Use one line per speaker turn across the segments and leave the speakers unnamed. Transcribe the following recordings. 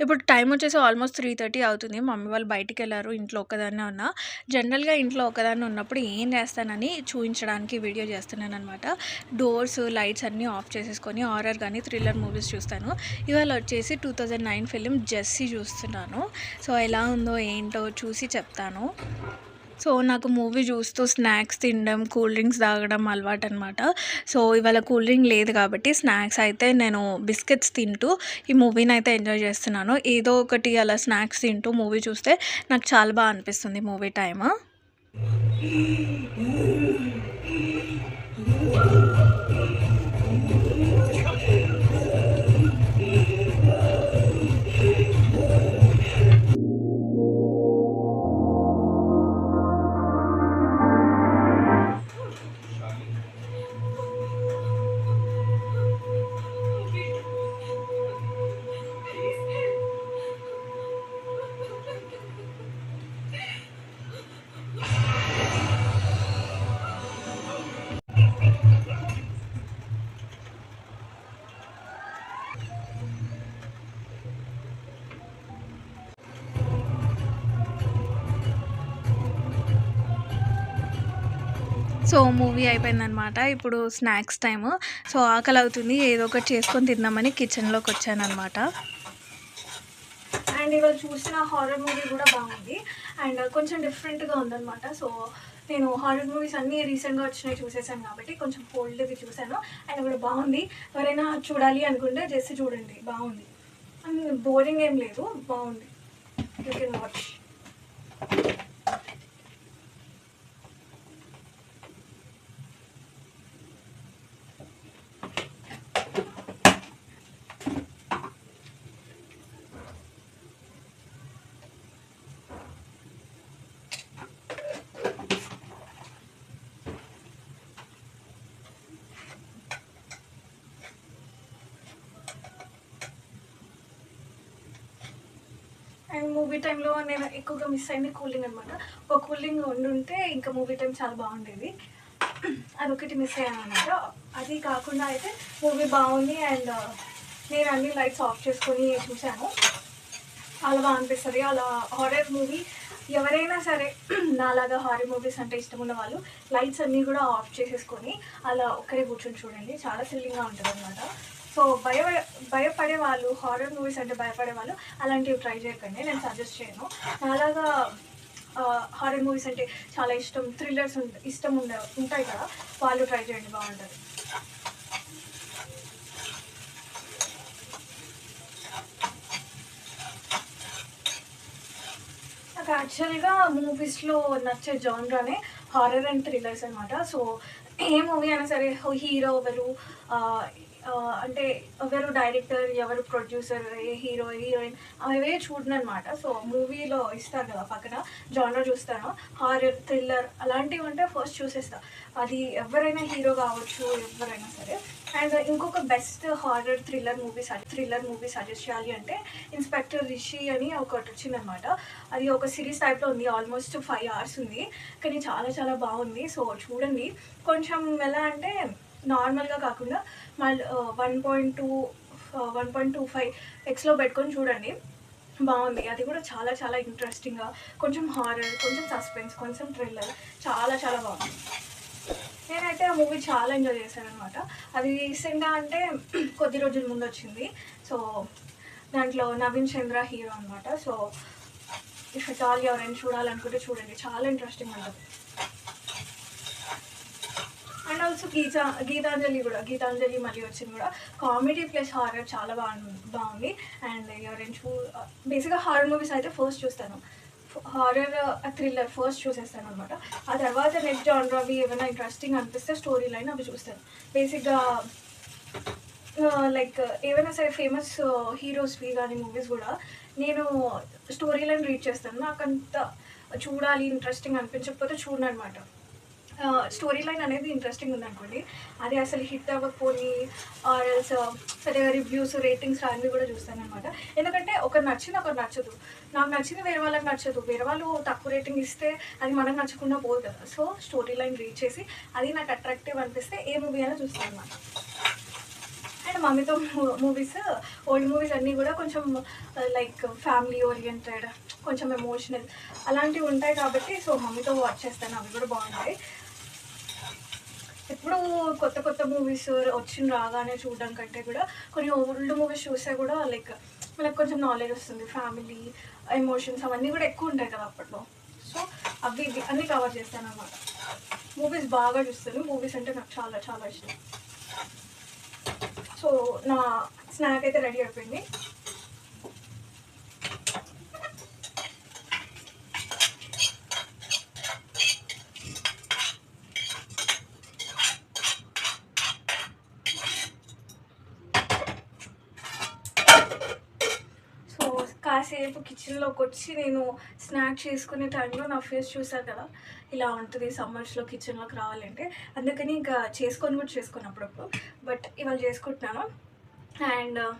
ఇప్పుడు టైం వచ్చేసి almost three thirty అవుతుంది. మమ్మీ వాళ్ళు బయటికి వెళ్ళారు ఇంట్లో ఒక్కదాన్నే ఉన్నా. జనరల్గా ఇంట్లో ఒకదాన్ని ఉన్నప్పుడు ఏం చేస్తానని చూపించడానికి వీడియో చేస్తున్నాను అనమాట డోర్స్ లైట్స్ అన్నీ ఆఫ్ చేసేసుకొని హారర్ కానీ థ్రిల్లర్ మూవీస్ చూస్తాను. ఇవాళ వచ్చేసి two thousand nine film Jessie చూస్తున్నాను. సో ఎలా ఉందో ఏంటో చూసి చెప్తాను. సో నాకు మూవీ చూస్తూ స్నాక్స్ తినడం కూల్ డ్రింక్స్ తాగడం అలవాటు అనమాట సో ఇవాళ కూల్ డ్రింక్ లేదు కాబట్టి స్నాక్స్ అయితే నేను బిస్కెట్స్ తింటూ ఈ మూవీని అయితే ఎంజాయ్ చేస్తున్నాను. ఏదో ఒకటి అలా స్నాక్స్ తింటూ మూవీ చూస్తే నాకు చాలా బాగా అనిపిస్తుంది మూవీ టైమ్. సో మూవీ అయిపోయిందనమాట ఇప్పుడు స్నాక్స్ టైము. సో ఆకలి అవుతుంది ఏదో ఒకటి చేసుకొని తిందామని కిచెన్లోకి వచ్చానమాట
అండ్ ఇవాళ చూసిన హారర్ మూవీ కూడా బాగుంది. అండ్ కొంచెం డిఫరెంట్గా ఉందన్నమాట. సో నేను హారర్ మూవీస్ అన్నీ రీసెంట్గా వచ్చినాయి చూసేసాను కాబట్టి కొంచెం ఓల్డ్ది చూశాను అండ్ కూడా బాగుంది. ఎవరైనా చూడాలి అనుకుంటే జస్ట్ చూడండి. బాగుంది. అండ్ బోరింగ్ ఏం లేదు. బాగుంది. యూ కెన్ వాచ్ మూవీ టైంలో నేను ఎక్కువగా మిస్ అయింది కూలింగ్ అనమాట ఒక కూలింగ్ ఉండుంటే ఇంకా మూవీ టైం చాలా బాగుండేది. అదొకటి మిస్ అయ్యాను అనమాట అది కాకుండా అయితే మూవీ బాగుంది అండ్ uh, నేను అన్ని లైట్స్ ఆఫ్ చేసుకొని చూశాను. అలా బాగా అనిపిస్తుంది. అలా హారర్ మూవీ ఎవరైనా సరే నాలాగా హారర్ మూవీస్ అంటే ఇష్టం ఉన్న వాళ్ళు లైట్స్ అన్నీ కూడా ఆఫ్ చేసేసుకొని అలా ఒక్కరే కూర్చొని చూడండి. చాలా థ్రిల్లింగ్గా ఉంటుంది అనమాట సో భయ భయపడే వాళ్ళు హారర్ మూవీస్ అంటే భయపడే వాళ్ళు అలాంటివి ట్రై చేయకండి నేను సజెస్ట్ చేయను. నాలాగా హారర్ మూవీస్ అంటే చాలా ఇష్టం థ్రిల్లర్స్ ఇష్టం ఉండ ఉంటాయి కదా వాళ్ళు ట్రై చేయండి బాగుంటుంది. నాకు యాక్చువల్గా మూవీస్లో నచ్చే జాన్రానే హారర్ అండ్ థ్రిల్లర్స్ అనమాట సో ఏ మూవీ అయినా సరే హీరో ఎవరు అంటే ఎవరు డైరెక్టర్ ఎవరు ప్రొడ్యూసర్ ఏ హీరో హీరోయిన్ అవే చూడనమాట సో మూవీలో ఇస్తారు కదా పక్కన జానర్ చూస్తాను హారర్ థ్రిల్లర్ అలాంటివి ఉంటే ఫస్ట్ చూసేస్తా. అది ఎవరైనా హీరో కావచ్చు ఎవరైనా సరే అండ్ uh, ఇంకొక best horror thriller movie thriller movie suggest చేయాలి అంటే ఇన్స్పెక్టర్ రిషి అని ఒకటి వచ్చిందనమాట అది ఒక సిరీస్ టైప్లో ఉంది. ఆల్మోస్ట్ ఫైవ్ అవర్స్ ఉంది. కానీ చాలా చాలా బాగుంది. సో చూడండి. కొంచెం ఎలా అంటే నార్మల్గా కాకుండా మళ్ళీ one point two one point two five ఎక్స్లో పెట్టుకొని చూడండి. బాగుంది. అది కూడా చాలా చాలా ఇంట్రెస్టింగ్గా కొంచెం హారర్ కొంచెం సస్పెన్స్ కొంచెం థ్రిల్లర్ చాలా చాలా బాగుంది. నేనైతే ఆ మూవీ చాలా ఎంజాయ్ చేశాను అనమాట అది రీసెంట్గా అంటే కొద్ది రోజుల ముందు వచ్చింది. సో దాంట్లో నవీన్ చంద్ర హీరో అనమాట సో ఇఫ్ ఇట్ ఆల్ ఎవరైనా చూడాలనుకుంటే చూడండి. చాలా ఇంట్రెస్టింగ్ ఉంటుంది. అండ్ ఆల్సో గీతా గీతాంజలి కూడా గీతాంజలి మళ్ళీ వచ్చింది కూడా. కామెడీ ప్లస్ హారర్ చాలా బాగుంది బాగుంది. అండ్ ఎవరైనా చూ బేసిక్గా హారర్ మూవీస్ అయితే ఫస్ట్ చూస్తాను. హారర్ థ్రిల్లర్ ఫస్ట్ చూసేస్తాను అనమాట ఆ తర్వాత నెక్స్ట్ జానర్ అవి ఏమైనా ఇంట్రెస్టింగ్ అనిపిస్తే స్టోరీ లైన్ అవి చూస్తాను. బేసిక్గా లైక్ ఏవైనా సరే ఫేమస్ హీరోస్వి కానీ మూవీస్ కూడా నేను స్టోరీ లైన్ రీడ్ చేస్తాను. నాకు అంత చూడాలి ఇంట్రెస్టింగ్ అనిపించకపోతే చూడను అనమాట స్టోరీ లైన్ అనేది ఇంట్రెస్టింగ్ ఉందనుకోండి. అది అసలు హిట్ అవ్వకపోని ఆర్ఎల్స్ పెద్దగా రివ్యూస్ రేటింగ్స్ అన్నీ కూడా చూస్తానమాట ఎందుకంటే ఒకరు నచ్చింది ఒకరు నచ్చదు. నాకు నచ్చింది వేరే వాళ్ళకి నచ్చదు. వేరే వాళ్ళు తక్కువ రేటింగ్ ఇస్తే అది మనకు నచ్చకుండా పోదు. కదా సో స్టోరీ లైన్ రీడ్ చేసి అది నాకు అట్రాక్టివ్ అనిపిస్తే ఏ మూవీ అయినా చూస్తాను అనమాట
అండ్ మమ్మీతో మూవీస్ ఓల్డ్ మూవీస్ అన్నీ కూడా కొంచెం లైక్ ఫ్యామిలీ ఓరియంటెడ్ కొంచెం ఎమోషనల్ అలాంటివి ఉంటాయి కాబట్టి సో మమ్మీతో వాచ్ చేస్తాను. అవి కూడా బాగుంటాయి. ఎప్పుడు కొత్త కొత్త మూవీస్ వచ్చిన రాగానే చూడడం కంటే కూడా కొన్ని ఓల్డ్ మూవీస్ చూస్తే కూడా లైక్ మనకు కొంచెం నాలెడ్జ్ వస్తుంది. ఫ్యామిలీ ఎమోషన్స్ అవన్నీ కూడా ఎక్కువ ఉంటాయి కదా అప్పట్లో. సో అవి అన్నీ కవర్ చేస్తాను అన్నమాట. మూవీస్ బాగా చూస్తాను. మూవీస్ అంటే నాకు చాలా చాలా ఇష్టం. సో నా స్నాక్ అయితే రెడీ అయిపోయింది సో సేపు కిచెన్లోకి వచ్చి నేను స్నాక్ చేసుకునే టైంలో నా ఫేస్ చూసారు కదా? ఇలా ఉంటుంది సమ్మర్స్లో కిచెన్లోకి రావాలంటే. అందుకని ఇంకా చేసుకొని కూడా చేసుకుని అప్పుడప్పుడు. బట్ ఇవాళ చేసుకుంటున్నాను. అండ్ uh,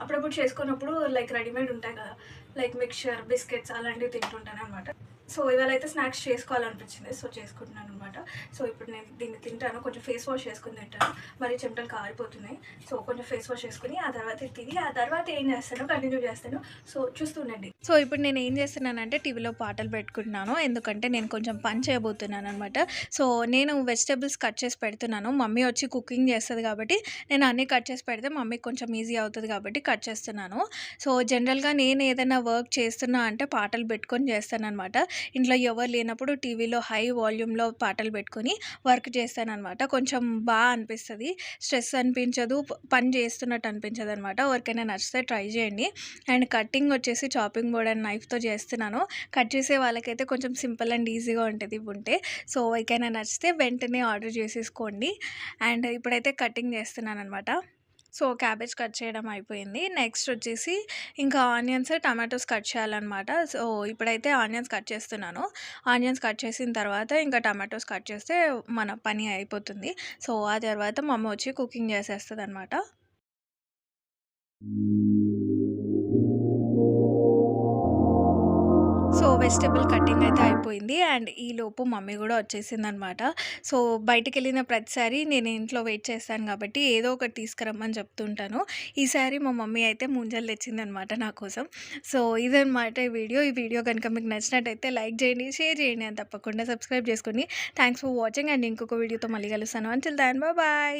అప్పుడప్పుడు చేసుకున్నప్పుడు లైక్ రెడీమేడ్ ఉంటాయి కదా? లైక్ మిక్చర్ బిస్కెట్స్ అలాంటివి తింటుంటాను అనమాట సో ఇవాళ అయితే స్నాక్స్ చేసుకోవాలనిపించింది. సో చేసుకుంటున్నాను అనమాట సో ఇప్పుడు నేను దీన్ని తింటాను. కొంచెం ఫేస్ వాష్ చేసుకుని తింటాను. మరి చెమటలు కారిపోతున్నాయి. సో కొంచెం ఫేస్ వాష్ చేసుకుని ఆ తర్వాత తిని ఆ తర్వాత ఏం చేస్తాను? కంటిన్యూ చేస్తాను. సో చూస్తుండండి
సో ఇప్పుడు నేను ఏం చేస్తున్నానంటే టీవీలో పాటలు పెట్టుకుంటున్నాను. ఎందుకంటే నేను కొంచెం పని చేయబోతున్నాను అనమాట సో నేను వెజిటేబుల్స్ కట్ చేసి పెడుతున్నాను. మమ్మీ వచ్చి కుకింగ్ చేస్తుంది కాబట్టి నేను అన్నీ కట్ చేసి పెడితే మమ్మీకి కొంచెం ఈజీ అవుతుంది కాబట్టి కట్ చేస్తున్నాను. సో జనరల్గా నేను ఏదైనా వర్క్ చేస్తున్నా అంటే పాటలు పెట్టుకొని చేస్తాను అనమాట ఇంట్లో ఎవరు లేనప్పుడు టీవీలో హై వాల్యూమ్లో పాటలు పెట్టుకొని వర్క్ చేస్తాను అనమాట కొంచెం బాగా అనిపిస్తుంది. స్ట్రెస్ అనిపించదు. పని చేస్తున్నట్టు అనిపించదు అనమాట ఎవరికైనా నచ్చితే ట్రై చేయండి. అండ్ కటింగ్ వచ్చేసి చాపింగ్ బోర్డ్ అండ్ నైఫ్తో చేస్తున్నాను. కట్ చేసే వాళ్ళకైతే కొంచెం సింపుల్ అండ్ ఈజీగా ఉంటుంది ఇవి ఉంటే సో ఎవరికైనా నచ్చితే వెంటనే ఆర్డర్ చేసేసుకోండి. అండ్ ఇప్పుడైతే కటింగ్ చేస్తున్నాను అనమాట సో క్యాబేజ్ కట్ చేయడం అయిపోయింది. నెక్స్ట్ వచ్చేసి ఇంకా ఆనియన్స్ టమాటోస్ కట్ చేయాలన్నమాట. సో ఇప్పుడైతే ఆనియన్స్ కట్ చేస్తున్నాను. ఆనియన్స్ కట్ చేసిన తర్వాత ఇంకా టమాటోస్ కట్ చేస్తే మన పని అయిపోతుంది. సో ఆ తర్వాత మా అమ్మ వచ్చి కుకింగ్ చేసేస్తుంది అనమాట వెజిటబుల్ కటింగ్ అయితే అయిపోయింది. అండ్ ఈ లోపు మమ్మీ కూడా వచ్చేసింది అనమాట సో బయటికి వెళ్ళిన ప్రతిసారి నేను ఇంట్లో వెయిట్ చేస్తాను కాబట్టి ఏదో ఒకటి తీసుకురమ్మని చెప్తుంటాను. ఈసారి మా మమ్మీ అయితే ముంజలు తెచ్చింది అనమాట నా కోసం. సో ఇదనమాట ఈ వీడియో. ఈ వీడియో కనుక మీకు నచ్చినట్టయితే లైక్ చేయండి షేర్ చేయండి అని తప్పకుండా సబ్స్క్రైబ్ చేసుకోండి. థ్యాంక్స్ ఫర్ వాచింగ్ అండ్ ఇంకొక వీడియోతో మళ్ళీ కలుస్తాను. అంటిల్ దాన్ బాయ్